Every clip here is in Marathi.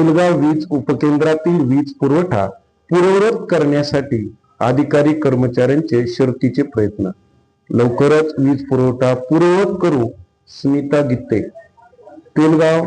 तेलगाव वीज उपकेंद्रातील वीज पुरवठा पूर्ववत करण्यासाठी अधिकारी कर्मचाऱ्यांचे शर्तीचे प्रयत्न. लवकरच वीज पुरवठा पूर्ववत करू स्मिता गित्ते. तेलगाव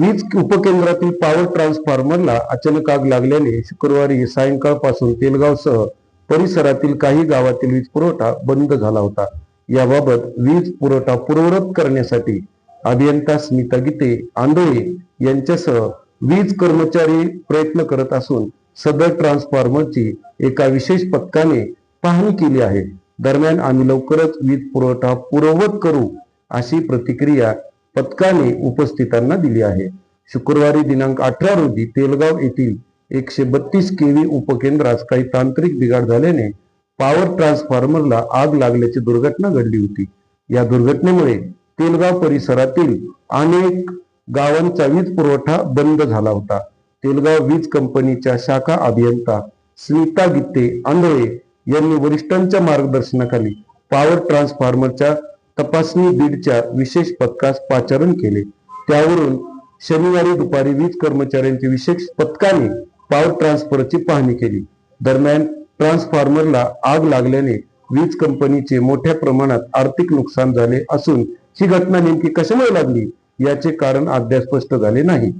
वीज उपकेंद्रातील पॉवर ट्रान्सफॉर्मरला अचानक आग लागल्याने शुक्रवारी सायंकाळपासून तेलगावसह परिसरातील काही गावातील वीज पुरवठा बंद झाला होता. याबाबत वीज पुरवठा पूर्ववत करण्यासाठी अभियंता स्मिता गीते आंधळे यांच्यासह वीज कर्मचारी प्रयत्न करत असून सदर ट्रान्सफॉर्मरची एका विशेष पथकाने पाहणी केली आहे. दरम्यान आम्ही लवकरच वीज पुरवठा पुरवत करू अशी प्रतिक्रिया पथकाने उपस्थितांना दिली आहे. शुक्रवारी दिनांक अठरा रोजी तेलगाव येथील एकशे बत्तीस केव्ही उपकेंद्रास काही तांत्रिक बिघाड झाल्याने पॉवर ट्रान्सफॉर्मरला आग लागल्याची दुर्घटना घडली होती. या दुर्घटनेमुळे तेलगाव परिसरातील अनेक गावांचा वीज पुरवठा बंद झाला होता. तेलगाव वीज कंपनीच्या शाखा अभियंता स्मिता गित्ते आंधळे यांनी वरिष्ठांच्या मार्गदर्शनाखाली पॉवर ट्रान्सफॉर्मरच्या तपासणी बीडच्या विशेष पथकास पाचारण केले. त्यावरून शनिवारी दुपारी वीज कर्मचाऱ्यांची विशेष पथकाने पॉवर ट्रान्सफरची पाहणी केली. दरम्यान ट्रान्सफॉर्मरला आग लागल्याने वीज कंपनीचे मोठ्या प्रमाणात आर्थिक नुकसान झाले असून ही घटना नेमकी कशामुळे लागली याचे कारण अद्याप स्पष्ट झाले नाही.